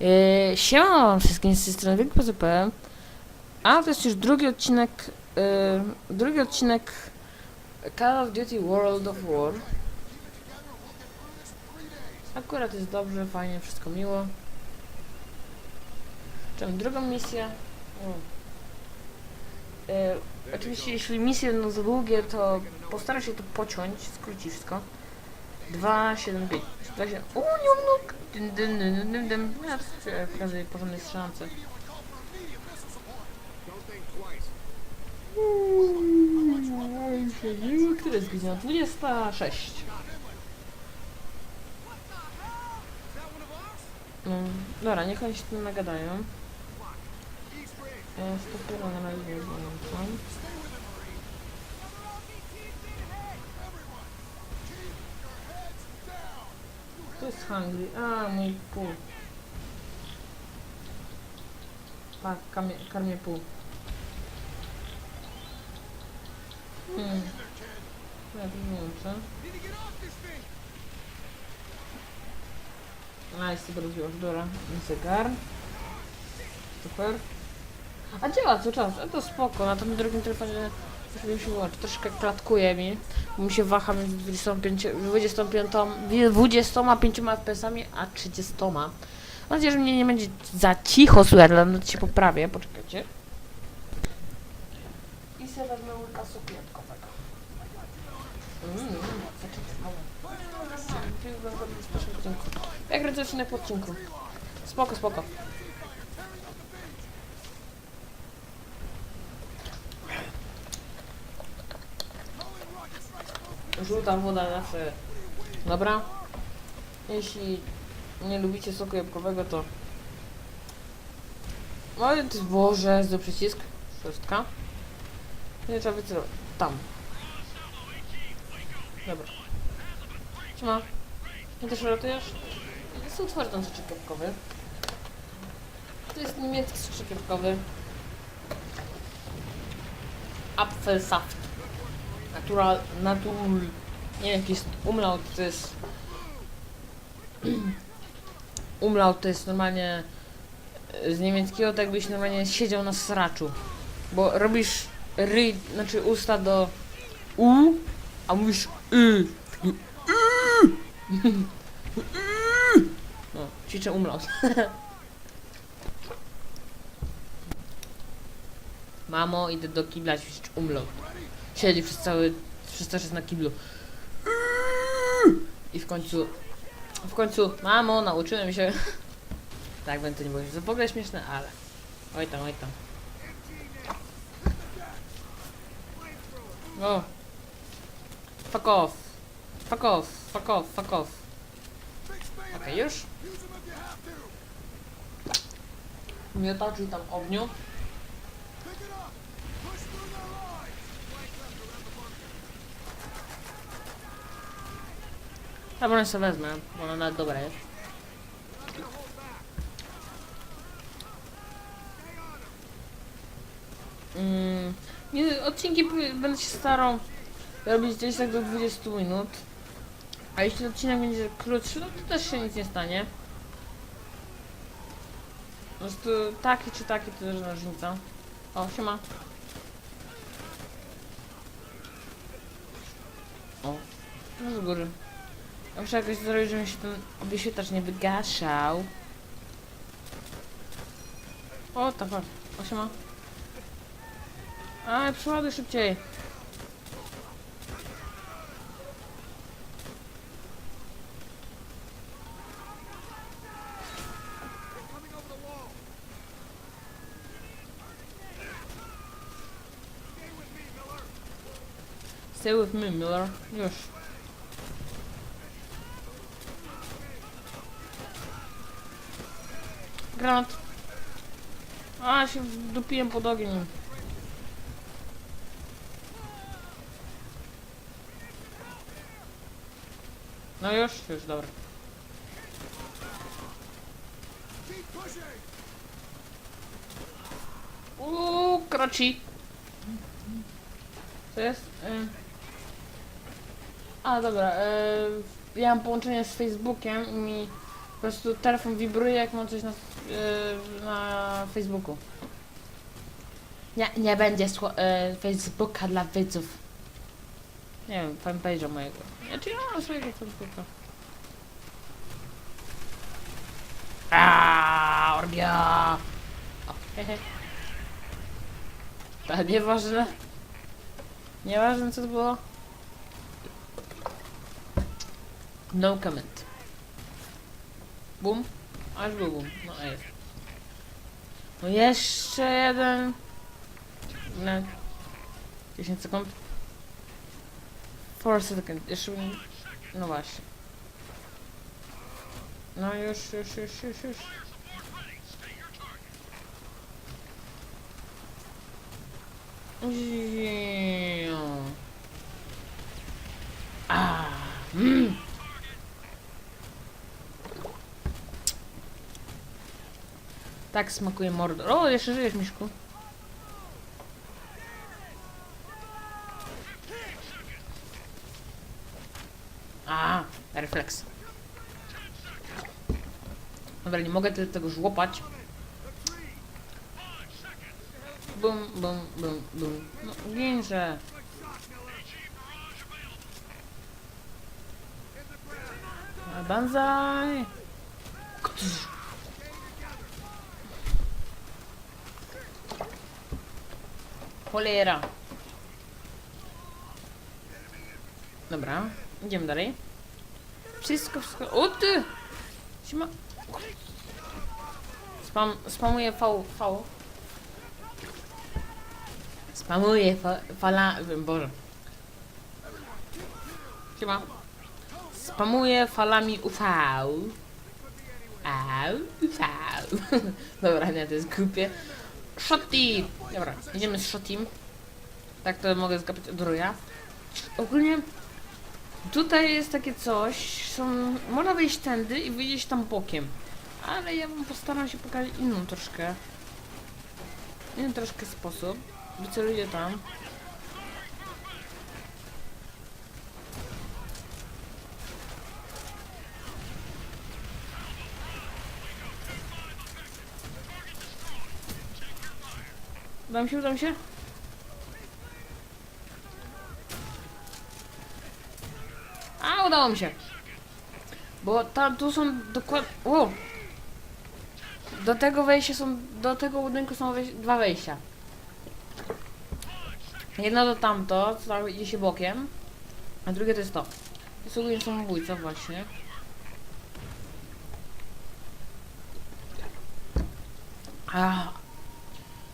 Yy, siema wam wszystkim z tej strony WilkPZP. A to jest już drugi odcinek, yy, drugi odcinek Call of Duty World of War. Akurat jest dobrze, fajnie, wszystko miło. Czemu drugą misję? Yy, oczywiście jeśli misje będą za długie, to postaram się to pociąć, skrócić wszystko. 2, 7, 5. 2, 7. O, nie nóg! Dym, dym, dym, dym, dym. Ja w w każdej porządnej twice. Który jest godzina? 26. Mm, dobra, niech oni się tu nagadają. Ja skupię na razie nie jest hungry. A, mój pół. Tak, kamie, karmię pół. Hmm. Ja to wyłączę. Jest sobie rozwiąż, dobra. Zegar. Super. A działa cały czas, a to spoko. Na tym drugim telefonie Troszkę klatkuje mi, mi się waha między 25, 25, 25 FPS-ami a 30. Mam nadzieję, że mnie nie będzie za cicho słychać, ale no się poprawię, poczekajcie. I sobie wezmę łyka soku jabłkowego. Mm, zaczekaj, Jak rodzę odcinek po odcinku. Spoko, spoko. Żółta woda zawsze dobra. Jeśli nie lubicie soku jabłkowego, to... No i to Boże, do przycisk. Szóstka. Nie trzeba wycelować. Tam. Dobra. Trzyma. Nie też ratujesz? Jest utwardzą soczek jabłkowy. To jest niemiecki soczek jabłkowy. Apfelsaft. Natural, natural. Nie wiem, jaki jest umlaut, to jest... umlaut to jest normalnie z niemieckiego, tak jakbyś normalnie siedział na sraczu. Bo robisz ry, znaczy usta do u, a mówisz y. Taki y. No, ćwiczę umlaut. Mamo, idę do kibla ćwiczyć umlaut. Siedzi przez cały, przez cały czas na kiblu. I w końcu, w końcu, mamo, nauczyłem się. tak, będę to nie powiedzieć. To w ogóle śmieszne, ale. Oj tam, oj tam. O. Fuck off. Fuck off, fuck off, fuck off. Okej, już. Miotaczy tam ogniu. Ja broń sobie wezmę, bo ona nawet dobra jest. Mm, nie, odcinki będę się starał robić gdzieś tak do 20 minut. A jeśli odcinek będzie krótszy, no to też się nic nie stanie. Po prostu taki czy taki to też różnica. O, siema. O, no z góry. Muszę jakoś zrobić, żeby się ten wyświetlacz nie wygaszał. O, tak, patrz. O, siema. A, przeładuj szybciej. Stay with me, Miller. Już. Granat. A, się wdupiłem pod ogień. No już, już, dobra. Uuu, kroci. Co jest? Y... A, dobra. Y... Ja mam połączenie z Facebookiem i mi Po prostu telefon wibruje, jak mam coś na, yy, na Facebooku. Nie, nie będzie sło- yy, Facebooka dla widzów. Nie wiem, fanpage'a mojego. Znaczy ja mam swojego Facebooka. Aaaa, orgia! O, hehe. To nieważne. Nieważne co to było. No comment. Bum. Aż był bum. No jest. No jeszcze jeden. No. 10 sekund. 4 sekund. Jeszcze. No właśnie. No już, już, już, już, już. Ziu. A. Mm. Tak smakuje mordor. O, jeszcze żyjesz, Miszku. A, refleks. Dobra, nie mogę tego żłopać. Bum, bum, bum, bum. No, ginże. Banzai! Ktusz. Cholera. Dobra, idziemy dalej. Wszystko, wszystko. O ty! Siema. Spam, spamuję V, V. Spamuję fa, fala... Boże. Siema. Spamuję falami UV. Au, UV. Dobra, nie, to jest głupie. Shotty! Dobra, idziemy z Shottim. Tak to mogę zgapić od Roya. Ogólnie tutaj jest takie coś, są, można wejść tędy i wyjść tam bokiem. Ale ja wam postaram się pokazać inną troszkę. Inny troszkę sposób. Wyceluję tam. Uda mi się, uda mi się? A, udało mi się. Bo tam, tu są dokładnie... Do tego wejścia są... Do tego budynku są dwa wejścia. Jedno to tamto, co tam idzie się bokiem. A drugie to jest to. To jest ogólnie samobójca właśnie. A,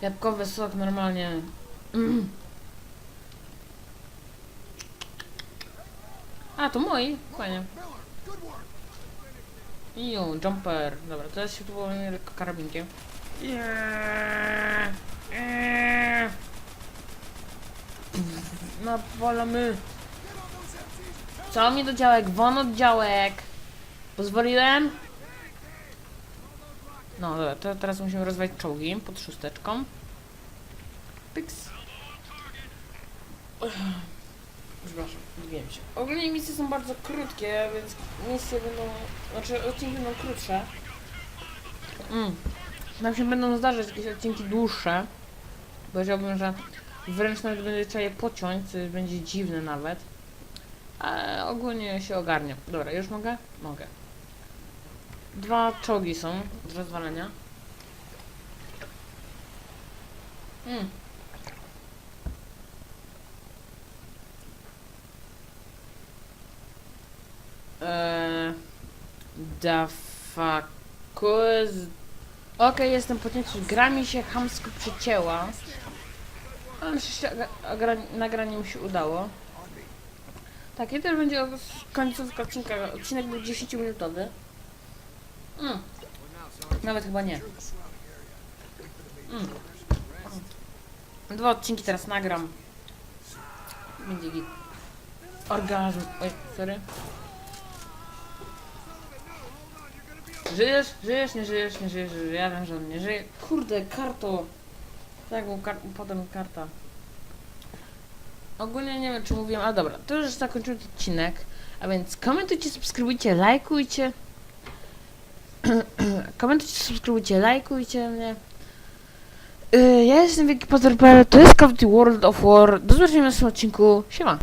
Jabłkowy sok normalnie. Mm. A, to mój? Fajnie. Iu, jumper. Dobra, teraz się tu powiem lekko karabinkiem. Yeah. Eee. Napalamy. Co mi do działek? Won działek. Pozwoliłem? No dobra, to teraz musimy rozwać czołgi pod szósteczką. Pyks. Przepraszam, zbiłem się. Ogólnie misje są bardzo krótkie, więc misje będą... Znaczy, odcinki będą krótsze. Mm. Nam się będą zdarzać jakieś odcinki dłuższe. Powiedziałbym, że wręcz nawet będzie trzeba je pociąć, co będzie dziwne nawet. Ale ogólnie się ogarnia. Dobra, już mogę? Mogę. Dwa czołgi są do rozwalenia. Mm. Eee, da fakus. Okej, jestem potężny. Gra mi się chamsko przycięła. Ale agra- nagranie mi się udało. Tak, też będzie końcówka odcinka. Odcinek był 10-minutowy. Mm. Nawet chyba nie. Mm. Dwa odcinki teraz nagram. Będzie git. Orgazm. Oj, sorry. Żyjesz? Żyjesz? Nie żyjesz? Nie żyjesz? żyjesz. Ja wiem, że on nie żyje. Kurde, karto. Tak, był kar potem karta. Ogólnie nie wiem, czy mówiłem, ale dobra, to już zakończyłem odcinek. A więc komentujcie, subskrybujcie, lajkujcie. Subskrybujcie, lajkujcie mnie. Yy, ja jestem Wielki Potter.pl, to jest Call of Duty World of War. Do zobaczenia w następnym odcinku. Siema.